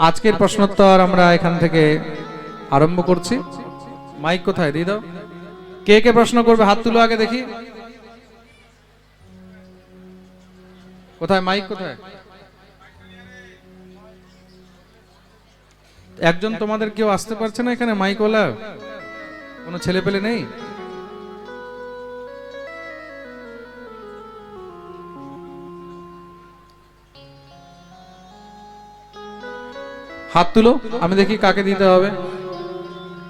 আজকের প্রশ্নোত্তর আমরা এখান থেকে আরম্ভ করছি। মাইক কোথায়? দিয়ে দাও। কে কে প্রশ্ন করবে? হাত তুলো আগে দেখি। কোথায়? মাইক কোথায়? একজন তোমাদের কেউ আসতে পারছে না এখানে মাইক ওলা। কোনো ছেলে পেলে নেই? হাত তুলো আমি দেখি কাকে দিতে হবে।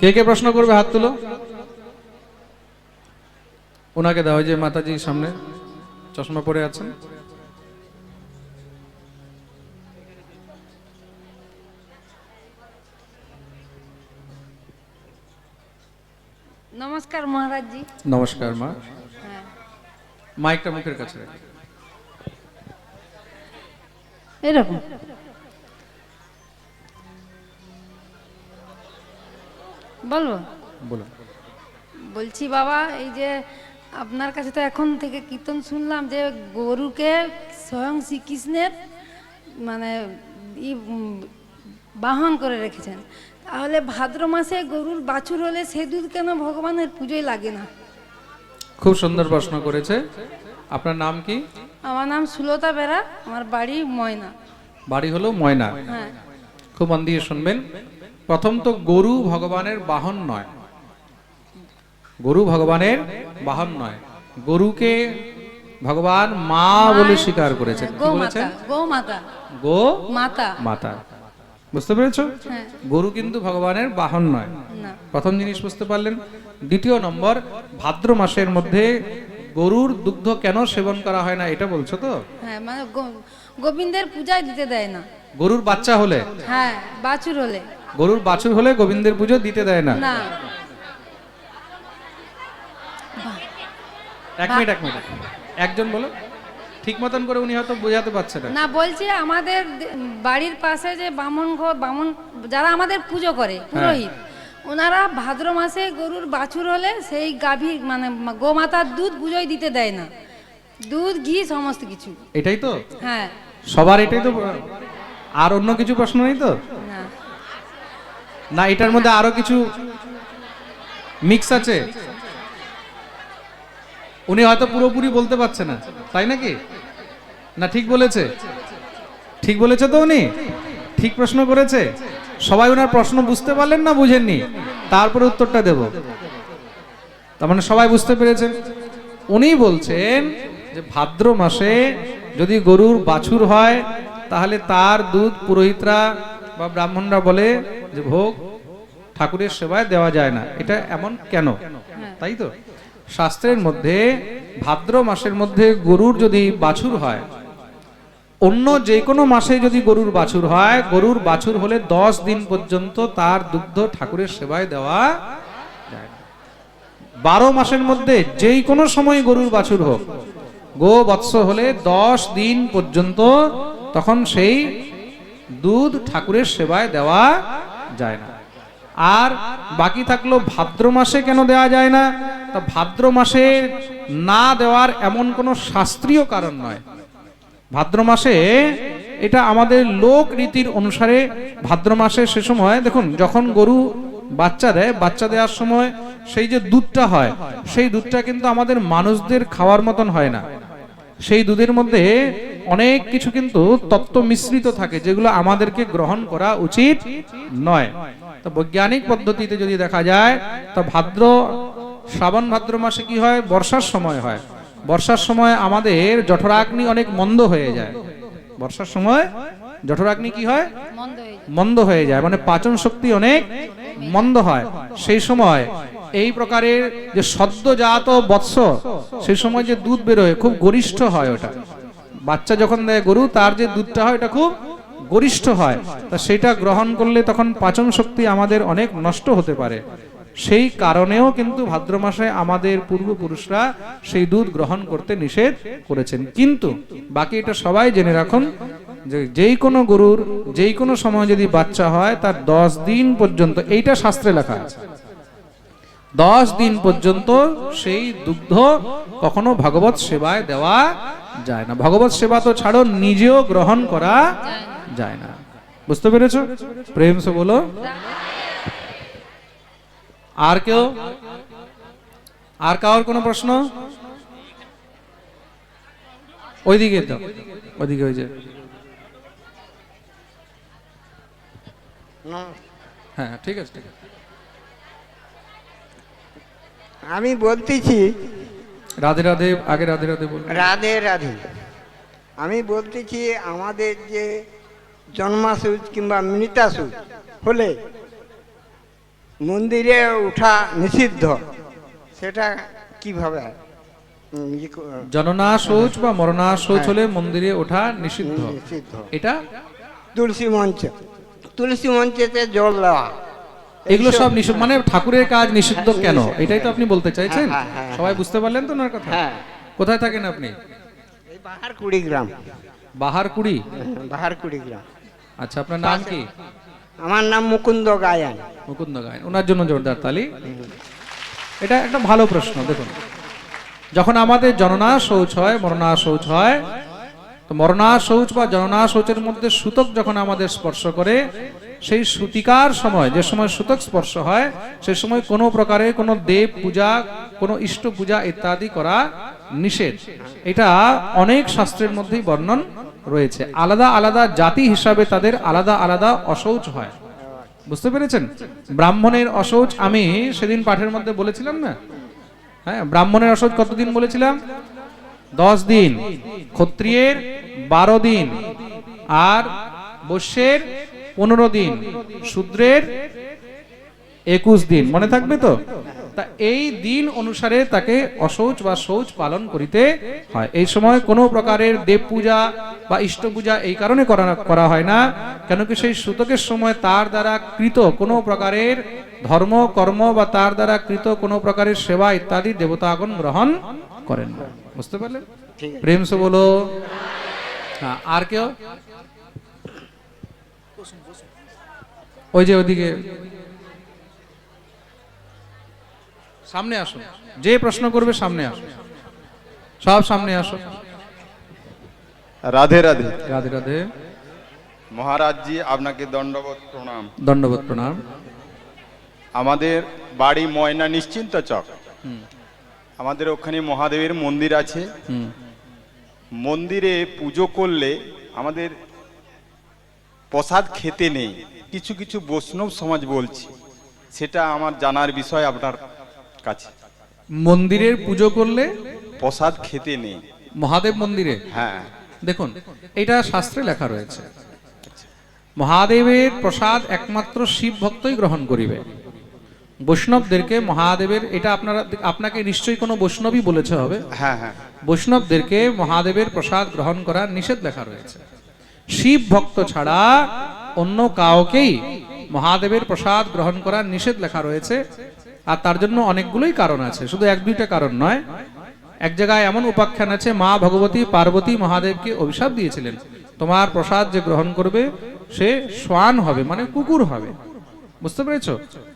কে কে প্রশ্ন করবে হাত তুলো? ওনাকে দাও ওই যে মাতাজি সামনে। চশমা পরে আছেন। নমস্কার মহারাজ জি নমস্কার মা। হ্যাঁ। মাইকটা মুখের কাছে এরকম। বলব? বলুন। বলছি বাবা এই যে আপনার কাছে তো এখন থেকে কীর্তন শুনলাম যে গরুকে স্বয়ং শ্রীকৃষ্ণের মানে ই বাহন করে রেখেছেন। তাহলে ভাদ্র মাসে গরুর বাছুর হলে সে দুধ কেন ভগবানের পুজোয় লাগে না? খুব সুন্দর প্রশ্ন করেছে। আপনার নাম কি? আমার নাম সুলতা বেরা আমার বাড়ি ময়না। বাড়ি হলো ময়না। হ্যাঁ। খুব মন দিয়ে শুনবেন। প্রথম তো গরু ভগবানের বাহন নয়। গরু ভগবানের বাহন নয়। গরুকে ভগবান মা বলে স্বীকার করেছেন। কি বলেছেন? গো মাতা গো মাতা। মাতা। বুঝতে পেরেছ? হ্যাঁ। গরু কিন্তু ভগবানের বাহন নয়। প্রথম জিনিস বুঝতে পারলেন। দ্বিতীয় নম্বর ভাদ্র মাসের মধ্যে গরুর দুগ্ধ কেন সেবন করা হয় না এটা বলছো তো? হ্যাঁ মানে গোবিন্দের পূজায় দিতে দেয় না। গরুর বাচ্চা হলে? হ্যাঁ বাছুর হলে। গরুর বাছুর হলে গোবিন্দের পুজো দিতে দেয় না। এক মিনিট এক মিনিট একজন বলো ঠিক মতন করে উনি হয়তো বোঝাতে পারছে না। না বলছি আমাদের বাড়ির পাশে যে বামন ঘর বামন যারা আমাদের পুজো করে পুরোহিত ওনারা ভাদ্র মাসে গরুর বাছুর হলে সেই গাভী মানে গোমাতার দুধ পুজোয় দিতে দেয় না। দুধ ঘি সমস্ত কিছু। এটাই তো? হ্যাঁ। সবার এটাই তো আর অন্য কিছু প্রশ্ন নেই তো? না, এটার মধ্যে আরও কিছু মিক্স আছে? উনি হয়তো পুরোপুরি বলতে পারছে না, তাই নাকি? না, ঠিক বলেছে। ঠিক বলেছে তো উনি? ঠিক প্রশ্ন করেছে। সবাই ওনার প্রশ্ন বুঝতে পারলেন না, বুঝেননি? তারপরে উত্তরটা দেব। তার মানে সবাই বুঝতে পেরেছেন? উনি বলছেন যে ভাদ্র মাসে যদি গরুর বাছুর হয়, তাহলে তার দুধ পুরোহিতরা বা ব্রাহ্মণরা বলে যে ভোগ ঠাকুরের সেবায় দেওয়া যায় না। এটা এমন কেন? তাই তো? শাস্ত্রের মধ্যে ভাদ্র মাসের মধ্যে গরুর যদি বাছুর হয় অন্য যে কোনো মাসে যদি গরুর বাছুর হয় গরুর বাছুর হলে দশ দিন পর্যন্ত তার দুগ্ধ ঠাকুরের সেবায় দেওয়া বারো মাসের মধ্যে যেই কোনো সময় গরুর বাছুর হোক গো বৎস হলে দশ দিন পর্যন্ত তখন সেই দুধ ঠাকুরের সেবায় দেওয়া যায় না। আর বাকি থাকল ভাদ্র মাসে কেন দেওয়া যায় না? তা ভাদ্র মাসে না দেওয়ার এমন কোনো শাস্ত্রীয় কারণ নয়। ভাদ্র মাসে এটা আমাদের লোক রীতির অনুসারে ভাদ্র মাসে সে সময়, দেখুন, যখন গরু বাচ্চা দেয়, বাচ্চা দেওয়ার সময় সেই যে দুধটা হয়, সেই দুধটা কিন্তু আমাদের মানুষদের খাওয়ার মতন হয় না। সেই দুধের মধ্যে অনেক কিছু কিন্তু তত্ত্ব মিশ্রিত থাকে যেগুলো আমাদেরকে গ্রহণ করা উচিত নয়। তো বৈজ্ঞানিক পদ্ধতিতে যদি দেখা যায় তা ভাদ্র শ্রাবণ ভাদ্র মাসে কি হয়? বর্ষার সময় হয়। বর্ষার সময় আমাদের জঠরাগ্নি অনেক মন্দ হয়ে যায়। বর্ষার সময় জঠরাগ্নি কি হয়? মন্দ হয়ে যায়। মানে পাচন শক্তি অনেক মন্দ হয়। সেই সময় এই প্রকারের যে সদ্যজাত বৎস সেই সময় যে দুধ বেরোয় খুব গরিষ্ঠ হয় ওটা। বাচ্চা যখন দেয় গরু, তার যে দুধটা হয়, এটা খুব গরিষ্ঠ হয়। তা সেটা গ্রহণ করলে তখন পাচন শক্তি আমাদের অনেক নষ্ট হতে পারে। সেই কারণেও কিন্তু ভাদ্র মাসে আমাদের পূর্বপুরুষরা সেই দুধ গ্রহণ করতে নিষেধ করেছেন। কিন্তু বাকি এটা সবাই জেনে রাখুন যে যেই কোনো গরুর, যেই কোনো সময় যদি বাচ্চা হয়, তার দশ দিন পর্যন্ত, এইটা শাস্ত্রে লেখা আছে। দশ দিন পর্যন্ত সেই দুগ্ধ কখনো ভগবত সেবায় দেওয়া যায় না। ভগবত সেবা তো ছাড়ো নিজেও গ্রহণ করা যায় না। বুঝতে পেরেছ? প্রেম সে বলো। আর কেউ? আর কারোর কোনো প্রশ্ন? ওইদিকে দাও। ওইদিকে ওই যে। হ্যাঁ ঠিক আছে ঠিক আছে। আমি বলতেছি রাধে রাধে আগে রাধে রাধে বলুন। রাধে রাধে। আমি বলতেছি আমাদের যে জন্মাসুদ কিংবা মৃতাসুদ হলে মন্দিরে ওঠা নিষিদ্ধ সেটা কীভাবে? উম, জননা শৌচ বা মরণা শৌচ হলে মন্দিরে ওঠা নিষিদ্ধ। নিষিদ্ধ। এটা? তুলসী মঞ্চ। তুলসী মঞ্চেতে জল দেওয়া। এগুলো সব নিষিদ্ধ মানে ঠাকুরের কাজ নিষিদ্ধ হ্যাঁ, কেন? এটাই তো আপনি বলতে চাইছেন? হ্যাঁ, হ্যাঁ, হ্যাঁ, সবাই বুঝতে পারলেন তো ওনার কথা? হ্যাঁ। কোথায় থাকেন আপনি? এই বাহার কুড়িগ্রাম বাহার কুড়ি বাহার কুড়িগ্রাম আচ্ছা আপনার নাম কি? আমার নাম মুকুন্দ গায়ান। মুকুন্দ গায়ন। ওনার জন্য জোরদার তালি। এটা একটা ভালো প্রশ্ন দেখুন। যখন আমাদের জননা শৌচ হয় মরণা শৌচ হয় তো মরণা শৌচ বা জননা শৌচের মধ্যে সূতক যখন আমাদের স্পর্শ করে সেই সুতিকার সময়, যে সময় সূতক স্পর্শ হয় সেই সময় কোনো প্রকারে কোনো দেব পূজা, কোনো ইষ্ট পূজা ইত্যাদি করা নিষেধ। এটা অনেক শাস্ত্রের মধ্যেই বর্ণন রয়েছে। আলাদা আলাদা জাতি হিসাবে তাদের আলাদা আলাদা অশৌচ হয়। বুঝতে পেরেছেন? ব্রাহ্মণের অশৌচ আমি সেদিন পাঠের মধ্যে বলেছিলাম না? হ্যাঁ ব্রাহ্মণের অশৌচ কতদিন বলেছিলাম? দশ দিন। ক্ষত্রিয়ের বারো দিন। আর বৈশ্যের পনেরো দিন। শূদ্রের একুশ দিন। মনে থাকবে তো? তা এই দিন অনুসারে তাকে অশৌচ বা শৌচ পালন করিতে হয়। এই সময় কোনো প্রকারের দেব পূজা বা ইষ্ট পূজা এই কারণে করা করা হয় না কেন কি সেই সূতকের সময় তার দ্বারা কৃত কোনো প্রকারের ধর্ম কর্ম বা তার দ্বারা কৃত কোনো প্রকারের সেবা ইত্যাদি দেবতা দেবতাগণ গ্রহণ করেন না। বুঝতে পারলেন? ঠিক। আছে প্রেম সে বলো হ্যাঁ আর কেউ? ওই যে ওইদিকে সামনে আসুন। যে প্রশ্ন করবে সামনে আসুন। সব সামনে আসো রাধে রাধে। রাধে রাধে। মহারাজজি আপনাকে দণ্ডবোধ প্রণাম। দণ্ডবোধ প্রণাম। আমাদের বাড়ি ময়না নিশ্চিন্ত চক। হুম, আমাদের ওখানে মহাদেবের মন্দির আছে। হুম, মন্দিরে পুজো করলে আমাদের প্রসাদ খেতে নেই। কিছু কিছু বৈষ্ণব সমাজ বলছি সেটা আমার জানার বিষয় আপনার কাছে। মন্দিরের পুজো করলে? প্রসাদ খেতে নেই। মহাদেব মন্দিরে? হ্যাঁ। দেখুন এটা শাস্ত্রে লেখা রয়েছে। মহাদেবের প্রসাদ একমাত্র শিব ভক্তই গ্রহণ করিবে। বৈষ্ণবদেরকে মহাদেবের এটা আপনারা আপনাকে নিশ্চয়ই কোনো বৈষ্ণবই বলেছে হবে? হ্যাঁ হ্যাঁ। বৈষ্ণবদেরকে মহাদেবের প্রসাদ গ্রহণ করার নিষেধ লেখা রয়েছে। শিব ভক্ত ছাড়া অন্য কাউকেই মহাদেবের প্রসাদ গ্রহণ করার নিষেধ লেখা রয়েছে। আর তার জন্য অনেকগুলোই কারণ আছে। শুধু এক দুইটা কারণ নয়। এক জায়গায় এমন উপাখ্যান আছে, মা ভগবতী পার্বতী মহাদেবকে অভিশাপ দিয়েছিলেন। তোমার প্রসাদ যে গ্রহণ করবে, সে শ্বান হবে মানে কুকুর হবে। বুঝতে পেরেছ?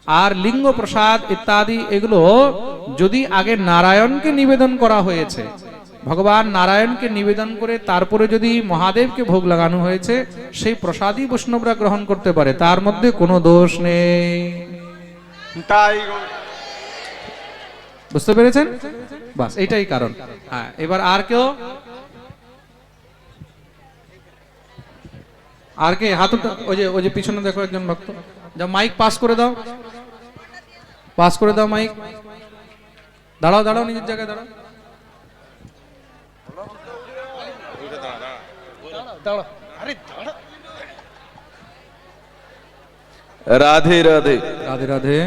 আর লিঙ্গ প্রসাদ ইত্যাদি, এগুলো যদি আগে নারায়ণকে নিবেদন করা হয়েছে ভগবান নারায়ণকে নিবেদন করে তারপরে যদি মহাদেবকে ভোগ লাগানো হয়েছে সেই প্রসাদই বৈষ্ণবরা গ্রহণ করতে পারে তার মধ্যে কোনো দোষ নেই। তাই বুঝতে পেরেছেন? বাস এটাই কারণ। হ্যাঁ এবার আর কেউ? আর কে? হাত ওই যে ওই যে পিছনে দেখো একজন ভক্ত। যা মাইক পাস করে দাও। পাস করে দাও মাইক। দাঁড়াও দাঁড়াও নিজের জায়গায় দাঁড়াও। রাধে রাধে রাধে রাধে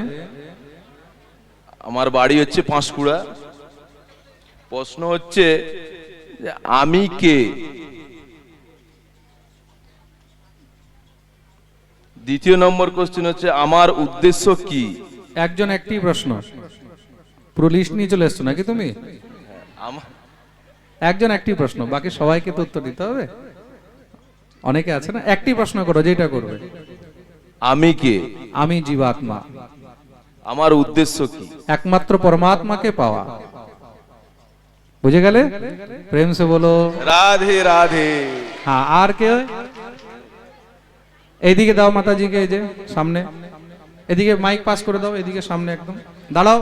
আমার বাড়ি হচ্ছে পাঁশকুড়া। প্রশ্ন হচ্ছে যে আমি কে? দ্বিতীয় নম্বর কোশ্চেন হচ্ছে আমার উদ্দেশ্য কি? একজন একটি প্রশ্ন। পুরো লিস্ট নিয়ে চলে এসছো নাকি তুমি? একজন একটি প্রশ্ন বাকি সবাইকে তো উত্তর দিতে হবে। অনেকে আছে না? একটি প্রশ্ন করো যেটা করবে? আমি কে? আমি জীবাত্মা। আমার উদ্দেশ্য কি? একমাত্র পরমাত্মাকে পাওয়া। বুঝে গেলে? প্রেম সে বলো। রাধে রাধে। হ্যাঁ আর কে? এইদিকে দাও মাতাজিকে এই যে সামনে। এদিকে মাইক পাস করে দাও এদিকে সামনে একদম। দাঁড়াও।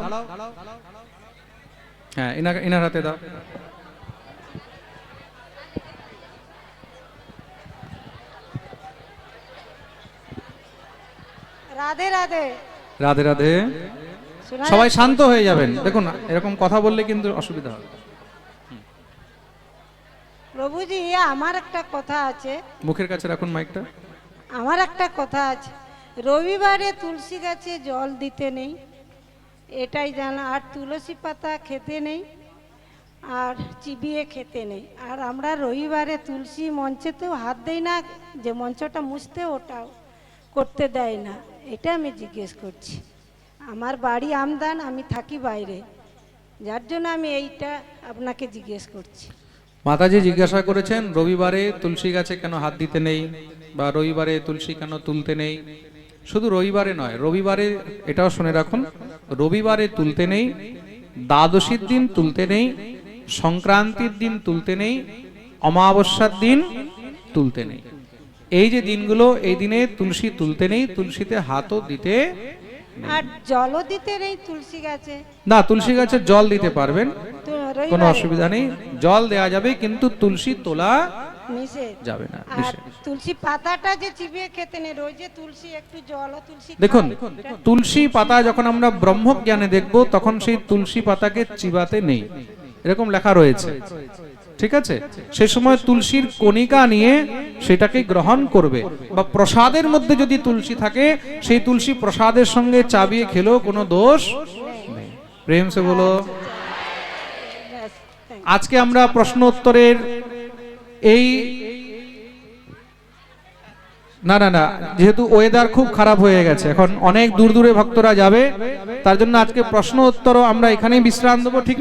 হ্যাঁ ইনার ইনার হাতে দাও। রাধে রাধে। রাধে রাধে। সবাই শান্ত হয়ে যাবেন। দেখুন এরকম কথা বললে কিন্তু অসুবিধা হবে। প্রভুজি আমার একটা কথা আছে। মুখের কাছে রাখুন মাইকটা। আমার একটা কথা আছে। রবিবারে তুলসী গাছে জল দিতে নেই। এটাই জানা। আর তুলসী পাতা খেতে নেই। আর চিবিয়ে খেতে নেই। আর আমরা রবিবারে তুলসী মঞ্চেতেও হাত দেই না যে মঞ্চটা মুছতে ওটাও করতে দেয় না। এটা আমি জিজ্ঞেস করছি। আমার বাড়ি আমদান, আমি থাকি বাইরে। যার জন্য আমি এইটা আপনাকে জিজ্ঞেস করছি। মাতাজি জিজ্ঞাসা করেছেন, রবিবারে তুলসী গাছে কেন হাত দিতে নেই? বা রবিবারে তুলসী কেন তুলতে নেই? শুধু রবিবারে নয়, রবিবারে, এটাও শুনে রাখুন, রবিবারে তুলতে নেই, দ্বাদশীর দিন তুলতে নেই, সংক্রান্তির দিন তুলতে নেই, অমাবস্যার দিন তুলতে নেই। এই যে দিনগুলো এই দিনে তুলসী তুলতে নেই তুলসীতে হাতও দিতে আর জলও দিতে নেই তুলসী গাছে। না তুলসী গাছে জল দিতে পারবেন কোনো অসুবিধা নেই। জল দেয়া যাবে কিন্তু তুলসী তোলা যাবে না তুলসী পাতাটা যে চিবিয়ে খেতে নেই রোজ তুলসী একটু জল তুলসী দেখুন তুলসী পাতা যখন আমরা ব্রহ্ম জ্ঞানে দেখব তখন সেই তুলসী পাতাকে চিবাতে নেই। এরকম লেখা রয়েছে। ঠিক আছে? সে সময় তুলসীর কণিকা নিয়ে সেটাকে গ্রহণ করবে। বা প্রসাদের মধ্যে যদি তুলসী থাকে, সেই তুলসী প্রসাদের সঙ্গে চাবিয়ে খেলেও কোনো দোষ প্রেম সে বলো। আজকে আমরা প্রশ্ন উত্তরের এই না না না, যেহেতু ওয়েদার খুব খারাপ হয়ে গেছে, এখন অনেক দূর দূরে ভক্তরা যাবে, তার জন্য আজকে প্রশ্ন উত্তরও আমরা এখানেই বিশ্রাম দেবো, ঠিক